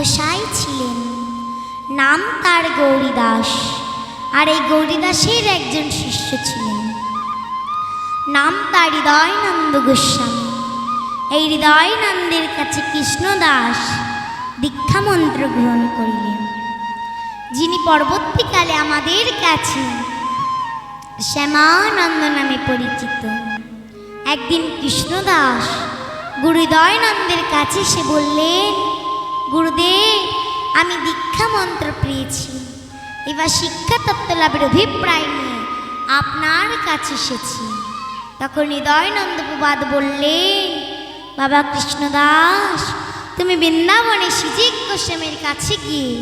গোসাই ছিলেন। নাম তার গৌরীদাস, আর এই গৌরীদাসের একজন শিষ্য ছিলেন। নাম তার হৃদয়নন্দ গোস্বামী। এই হৃদয়নন্দের কাছে কৃষ্ণদাস দীক্ষা মন্ত্র গ্রহণ করিলেন। যিনি পরবর্তীকালে আমাদের কাছে শ্যামানন্দ নামে পরিচিত। একদিন কৃষ্ণদাস গুরুদয়নন্দের কাছে সে বললেন গুরুদেব, আমি দীক্ষা মন্ত্র পেয়েছি। এবার শিক্ষা তত্ত্ব লাভের অভিপ্রায় নিয়ে আপনার কাছে এসেছি। তখন হৃদয়নন্দ প্রবাদ বললেন, বাবা কৃষ্ণদাস, তুমি বৃন্দাবনে সিজিক গোস্বামীর কাছে গিয়ে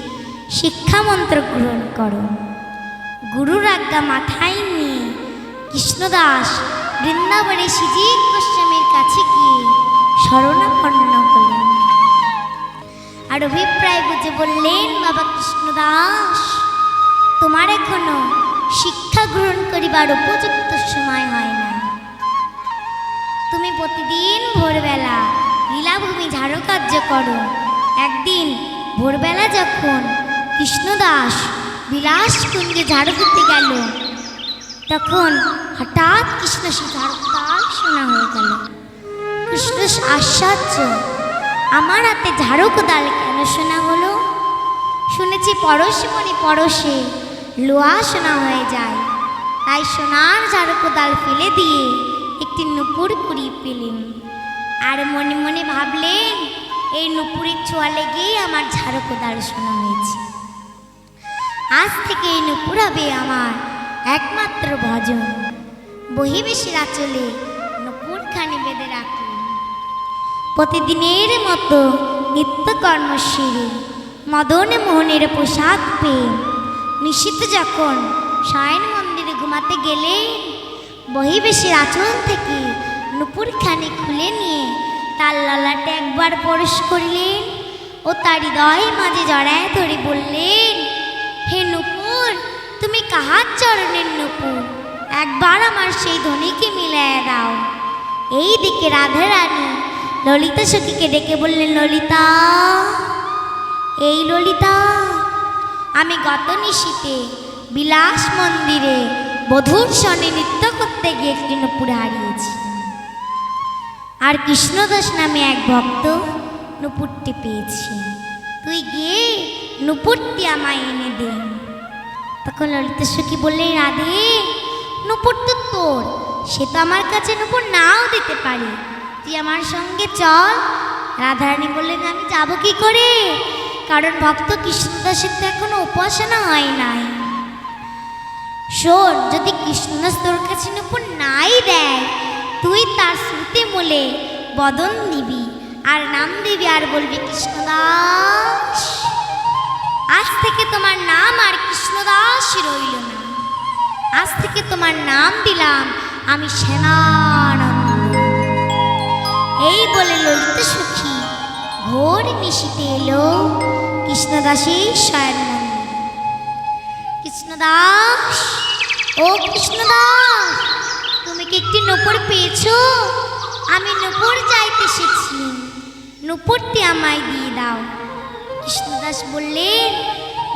শিক্ষা মন্ত্র গ্রহণ করো। গুরুর আজ্ঞা মাথায় নিয়ে কৃষ্ণদাস বৃন্দাবনে সিজিক গোস্বামীর কাছে গিয়ে শরণাপন্ন হলেন। আর অভিপ্রায় বুঝে বললেন, বাবা কৃষ্ণদাস, তোমার এখনও শিক্ষা গ্রহণ করিবার উপযুক্ত সময় হয় না তুমি প্রতিদিন ভোরবেলা লীলাভূমি ঝাড়ু কার্য করো। একদিন ভোরবেলা যখন কৃষ্ণদাস বিলাস কুঞ্জে ঝাড়ু দিতে গেল, তখন হঠাৎ কৃষ্ণ সে ঝাড়ু তাল শোনা হয়ে গেল। কৃষ্ণ আশ্চর্য আমার হাতে ঝাড়ু কোদাল কেন শোনা হলো? শুনেছি পরশ মনে পরশে লোহা সোনা হয়ে যায়। তাই সোনার ঝাড়ু কোদাল ফেলে দিয়ে একটি নুপুর কুড়িয়ে পেলেন। আর মনে মনে ভাবলেন, এই নুপুরের ছোঁয়া লেগেই আমার ঝাড়ু কোদাল শোনা হয়েছে। আজ থেকে এই নুপুর হবে আমার একমাত্র ভজন। বহিবেশির আচলে নুপুরখানি বেঁধে রাখলেন প্রতিদিনের মতো নিত্যকর্ম সেরে মদন মোহনের পোশাক পেয়ে নিশীত যখন শয়ন মন্দিরে ঘুমাতে গেলে বহিবেশের আচরণ থেকে নুপুরখানি খুলে নিয়ে তার ললাটে একবার পরশ করলেন ও তার হৃদয় মাঝে জড়ায় ধরে বললেন, হে নুপুর, তুমি কাহার চরণের নুপুর? একবার আমার সেই ধ্বনিকে মিলাইয়া দাও। এই দিকে রাধা রানী ললিতা সখীকে ডেকে বললেন, ললিতা, এই ললিতা, আমি গত নিশীতে বিলাস মন্দিরে বধূর সনে নৃত্য করতে গিয়ে একটি নুপুর হারিয়েছি। আর কৃষ্ণদাস নামে এক ভক্ত নুপুরটি পেয়েছি। তুই গিয়ে নুপুরটি আমায় এনে দে। তখন ললিতা সখী বললেন, রাধে, নুপুর তো তোর। সে তো আমার কাছে নুপুর নাও দিতে পারে। তুই আমার সঙ্গে চল। রাধারানী বললেন, আমি যাব কি করে? কারণ ভক্ত কৃষ্ণদাসের তো এখনও উপাসনা হয় নাই। শোন, যদি কৃষ্ণদাস তোর কাছে নুপুর নাই দেয়, তুই তার শ্রুতি মূলে বদন দিবি আর নাম দিবি আর বলবি, কৃষ্ণদাস, আজ থেকে তোমার নাম আর কৃষ্ণদাস রইল না। আজ থেকে তোমার নাম দিলাম আমি সেনানন্দ এই বলে ললিত সখী ঘোর নিশিতে এলো কৃষ্ণদাসের শয়ন কৃষ্ণদাস, ও কৃষ্ণদাস, তুমি কি একটি নূপুর পেয়েছ? আমি নূপুর চাইতে এসেছি। নূপুরটি আমায় দিয়ে দাও। কৃষ্ণদাস বললেন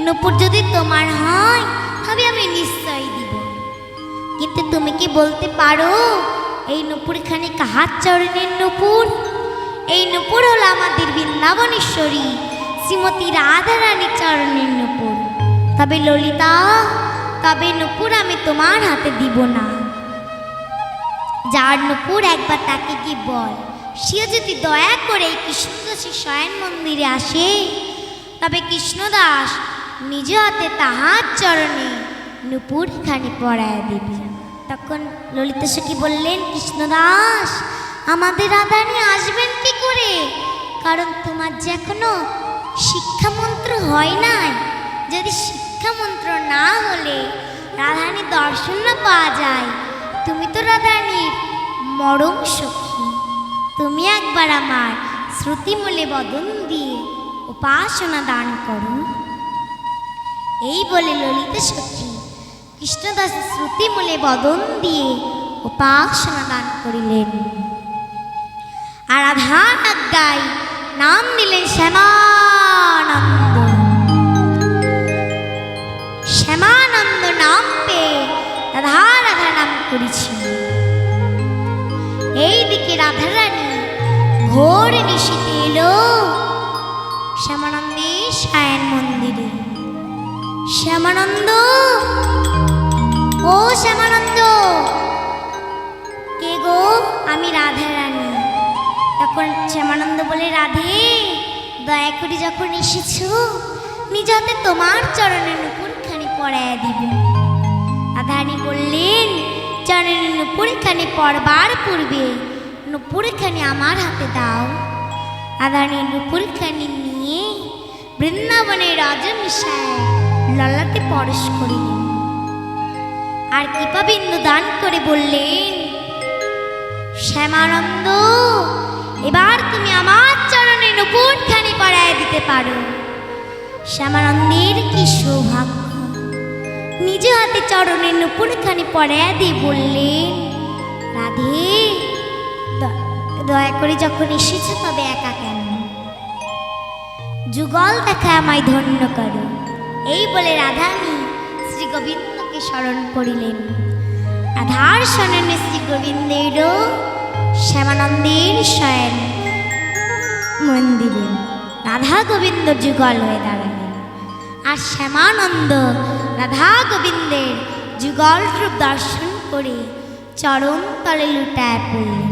নূপুর যদি তোমার হয়, তবে আমি নিশ্চয়ই দিব। কিন্তু তুমি কি বলতে পারো এই নূপুর নূপুরখানি কাহার চরণের নূপুর। এই নূপুর হলো আমাদের বৃন্দাবনেশ্বরী। শ্রীমতী রাধারানীর চরণের নূপুর। তবে ললিতা, তবে নূপুর আমি তোমার হাতে দিব না। যার নূপুর একবার তাকে কি বল সে যদি দয়া করে কৃষ্ণদাসের শয়ন মন্দিরে আসে, তবে কৃষ্ণদাস নিজ হাতে তাহার চরণে নূপুরখানি পড়ায় দেবে। তখন ললিতা সখী বললেন, কৃষ্ণদাস, আমাদের রাধারানী আসবেন কি করে? কারণ তোমার যে এখনও শিক্ষামন্ত্র হয় নাই। যদি শিক্ষামন্ত্র না হলে রাধারানী দর্শন না পাওয়া যায়। তুমি তো রাধারানীর মরম সখী। তুমি একবার আমার শ্রুতিমূলে বদন দিয়ে উপাসনা দান করো। এই বলে ললিত সখী কৃষ্ণদাস শ্রুতিমূলে বদন দিয়ে উপাসনা দান করিলেন। আর আধার আজ্ঞায় নাম দিলেন শ্যামানন্দ। শ্যামানন্দ নাম পেয়ে রাধা রাধা নাম করেছিল এইদিকে রাধারানী ভোর নিশিতে এলো শ্যামানন্দের সায়ন মন্দিরে। শ্যামানন্দ ও শ্যামানন্দ। কে গো? আমি রাধা রানী। তখন শ্যামানন্দ বলে, রাধে, দয়া করে যখন এসেছ, নিজ হাতে তোমার চরণের নুপুরখানি পরাইয়া দিব। রাধারানী বললেন, চরণের নুপুরখানি পড়বার পূর্বে নুপুরখানি আমার হাতে দাও। রাধারানী নুপুরখানি নিয়ে বৃন্দাবনের রাজমিশায় ললাতে পরশ করিলেন। আর কৃপাবিন্দু দান করে বললেন, শ্যামানন্দ, এবার তুমি আমার চরণে নুপুরখানি পরায় দিতে পারো। শ্যামানন্দের কি সৌভাগ্য? নিজ হাতে চরণে নুপুরখানি পরায় দিয়ে বললেন, রাধে দয়া করে যখন এসেছ তবে একা কেন? যুগল দেখা আমায় ধন্য করো। এই বলে রাধানী শ্রী গোবিন্দকে স্মরণ করিলেন। আধার শোনেন শ্রী গোবিন্দের শ্যামানন্দের শয়ন। মন্দিরে রাধা গোবিন্দ যুগল হয়ে দাঁড়ালেন। আর শ্যামানন্দ রাধা গোবিন্দের যুগল রূপ দর্শন করে চরণ তলে লুটায় পড়লেন।